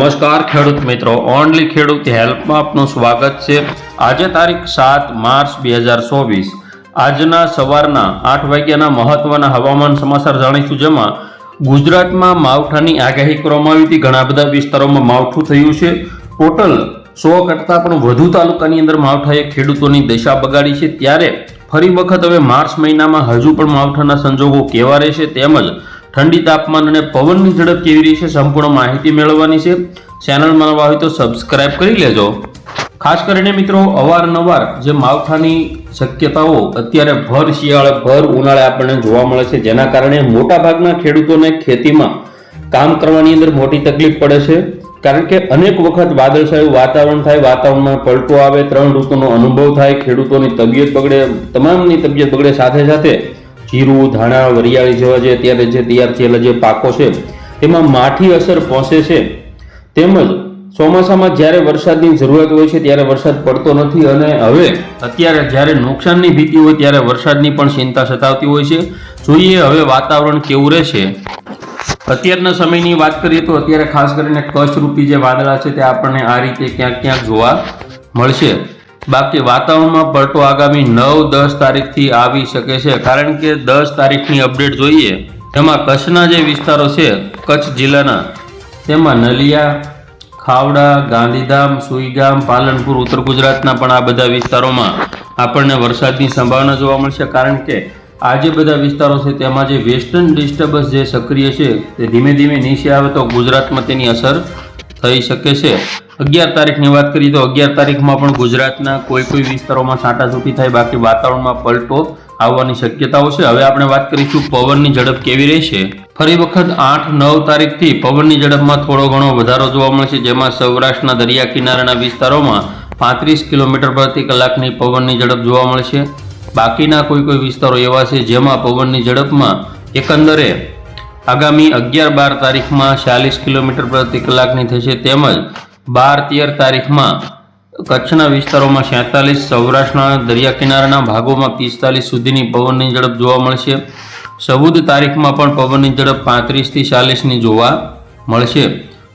નમસ્કાર ખેડૂત મિત્રો, ઓનલી ખેડૂત હેલ્પમાં આપનું સ્વાગત છે. આજે તારીખ સાત માર્ચ બે હજાર ચોવીસ. આજના સવારના આઠ વાગ્યાના મહત્વના હવામાન સમાચાર જાણીશું જેમાં ગુજરાતમાં માવઠાની આગાહી કરવામાં આવી હતી. ઘણા બધા વિસ્તારોમાં માવઠું થયું છે. ટોટલ સો કરતાં પણ વધુ તાલુકાની અંદર માવઠાએ ખેડૂતોની દશા બગાડી છે. ત્યારે ફરી વખત હવે માર્ચ મહિનામાં હજુ પણ માવઠાના સંજોગો કેવા રહેશે તેમજ ઠંડી તાપમાન અને પવનની ઝડપ કેવી રહેશે સંપૂર્ણ માહિતી મેળવવાની છે. ચેનલમાં નવા હોય તો સબસ્ક્રાઇબ કરી લેજો. ખાસ કરીને મિત્રો, અવારનવાર જે માવઠાની શક્યતાઓ, અત્યારે ભર શિયાળે, ભર ઉનાળે આપણને જોવા મળે છે, જેના કારણે મોટાભાગના ખેડૂતોને ખેતીમાં કામ કરવાની અંદર મોટી તકલીફ પડે છે. કારણ કે અનેક વખત વાદળછાયું વાતાવરણ થાય, વાતાવરણમાં પલટો આવે, ત્રણ ઋતુનો અનુભવ થાય, ખેડૂતોની તબિયત બગડે, તમામની તબિયત બગડે સાથે સાથે જીરું, ધાણા, વરિયાળી જેવા જે અત્યારે જે તૈયાર થયેલા જે પાકો છે, તેમાં માઠી અસર પહોંચે છે. તેમજ ચોમાસામાં જ્યારે વરસાદની જરૂરત હોય છે, ત્યારે વરસાદ પડતો નથી અને હવે અત્યારે જ્યારે નુકસાનની ભીતિ હોય, ત્યારે વરસાદની પણ ચિંતા સતાવતી હોય છે. જોઈએ હવે વાતાવરણ કેવું રહેશે. અત્યારના સમયની વાત કરીએ તો અત્યારે ખાસ કરીને કચ્છ રૂપી જે વાદળા છે, તે આપણને આ રીતે ક્યાંક ક્યાંક જોવા મળશે. બાકી વાતાવરણમાં પલટો આગામી નવ, દસ તારીખથી આવી શકે છે. કારણ કે દસ તારીખની અપડેટ જોઈએ, તેમાં કચ્છના જે વિસ્તારો છે, કચ્છ જિલ્લાના, તેમાં નલિયા, ખાવડા, ગાંધીધામ, સુઈગામ, પાલનપુર, ઉત્તર ગુજરાતના પણ આ બધા વિસ્તારોમાં આપણને વરસાદની સંભાવના જોવા મળશે. કારણ કે આ જે બધા વિસ્તારો છે, તેમાં જે વેસ્ટર્ન ડિસ્ટર્બન્સ જે સક્રિય છે, તે ધીમે ધીમે નીચે આવે તો ગુજરાતમાં તેની અસર થઈ શકે છે. અગિયાર તારીખની વાત કરીએ તો અગિયાર તારીખમાં પણ ગુજરાતના કોઈ કોઈ વિસ્તારોમાં છાંટાછૂટી થાય, બાકી વાતાવરણમાં પલટો આવવાની શક્યતાઓ છે. હવે આપણે વાત કરીશું પવનની ઝડપ કેવી રહેશે. ફરી વખત આઠ, નવ તારીખથી પવનની ઝડપમાં થોડો ઘણો વધારો જોવા મળશે, જેમાં સૌરાષ્ટ્રના દરિયા કિનારાના વિસ્તારોમાં પાંત્રીસ કિલોમીટર પ્રતિ કલાકની પવનની ઝડપ જોવા મળશે. બાકીના કોઈ કોઈ વિસ્તારો એવા છે જેમાં પવનની ઝડપમાં એકંદરે આગામી અગિયાર બાર તારીખમાં ચાલીસ કિલોમીટર પ્રતિ કલાકની થશે તેમજ બાર તેર તારીખમાં કચ્છના વિસ્તારોમાં છેતાલીસ, સૌરાષ્ટ્રના દરિયા કિનારાના ભાગોમાં પિસ્તાલીસ સુધીની પવનની ઝડપ જોવા મળશે. ચૌદ તારીખમાં પણ પવનની ઝડપ પાંત્રીસથી ચાલીસની જોવા મળશે.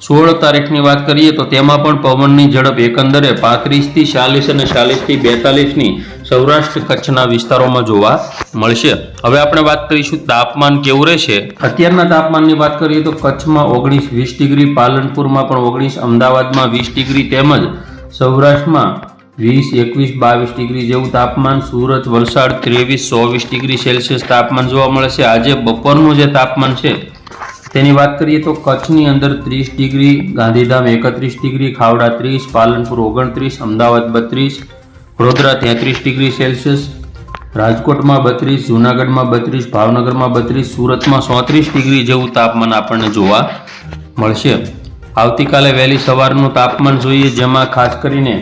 સોળ તારીખની વાત કરીએ તો તેમાં પણ પવનની ઝડપ એકંદરે પાંત્રીસથી ચાલીસ અને ચાલીસથી બેતાલીસની સૌરાષ્ટ્ર કચ્છના વિસ્તારોમાં જોવા મળશે. હવે આપણે વાત કરીશું તાપમાન કેવું રહેશે? અત્યારના તાપમાનની વાત કરીએ તો કચ્છમાં ઓગણીસ, વીસ ડિગ્રી, પાલનપુરમાં પણ ઓગણીસ, અમદાવાદમાં વીસ ડિગ્રી તેમજ સૌરાષ્ટ્રમાં વીસ, એકવીસ, બાવીસ ડિગ્રી જેવું તાપમાન, સુરત, વલસાડ ત્રેવીસ, ચોવીસ ડિગ્રી સેલ્સિયસ તાપમાન જોવા મળે છે આજે બપોરનું જે તાપમાન છે તેની વાત કરીએ તો કચ્છની અંદર ત્રીસ ડિગ્રી, ગાંધીધામ એકત્રીસ ડિગ્રી, ખાવડા ત્રીસ, પાલનપુર ઓગણત્રીસ, અમદાવાદ બત્રીસ, વડોદરા તેત્રીસ ડિગ્રી સેલ્સિયસ, રાજકોટમાં બત્રીસ, જૂનાગઢમાં બત્રીસ, ભાવનગરમાં બત્રીસ, સુરતમાં સોત્રીસ ડિગ્રી જેવું તાપમાન આપણને જોવા મળશે. આવતીકાલે વહેલી સવારનું તાપમાન જોઈએ, જેમાં ખાસ કરીને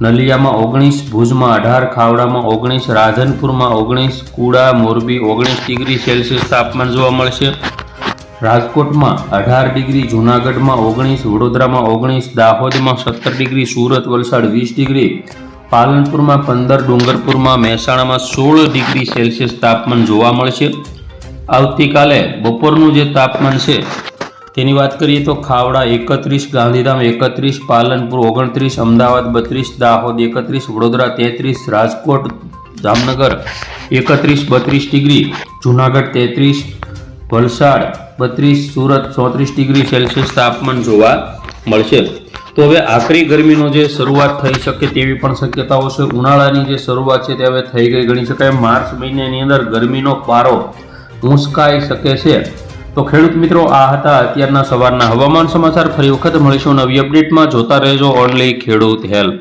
નલિયામાં ઓગણીસ, ભુજમાં અઢાર, ખાવડામાં ઓગણીસ, રાધનપુરમાં ઓગણીસ, કુડા, મોરબી ઓગણીસ ડિગ્રી સેલ્સિયસ તાપમાન જોવા મળશે. રાજકોટમાં અઢાર ડિગ્રી, જૂનાગઢમાં ઓગણીસ, વડોદરામાં ઓગણીસ, દાહોદમાં સત્તર ડિગ્રી, સુરત, વલસાડ વીસ ડિગ્રી, પાલનપુરમાં પંદર, ડુંગરપુરમાં મહેસાણામાં સોળ ડિગ્રી સેલ્સિયસ તાપમાન જોવા મળશે. આવતીકાલે બપોરનું જે તાપમાન છે, તેની વાત કરીએ તો ખાવડા એકત્રીસ, ગાંધીધામ એકત્રીસ, પાલનપુર ઓગણત્રીસ, અમદાવાદ બત્રીસ, દાહોદ એકત્રીસ, વડોદરા તેત્રીસ, રાજકોટ, જામનગર એકત્રીસ, બત્રીસ ડિગ્રી, જૂનાગઢ તેત્રીસ, વલસાડ બત્રીસ સુરત ચોત્રીસ ડિગ્રી સેલ્સિયસ તાપમાન જોવા મળશે. તો હવે આકરી ગરમીનો જે શરૂઆત થઈ શકે તેવી પણ શક્યતાઓ છે. ઉનાળાની જે શરૂઆત છે તે હવે થઈ ગઈ ગણી શકાય. માર્ચ મહિનાની અંદર ગરમીનો પારો ઊંચકાઈ શકે છે. તો ખેડૂત મિત્રો, આ હતા અત્યારના સવારના હવામાન સમાચાર. ફરી વખત મળીશું નવી અપડેટમાં. જોતા રહેજો ઓનલી ખેડૂત હેલ્પ.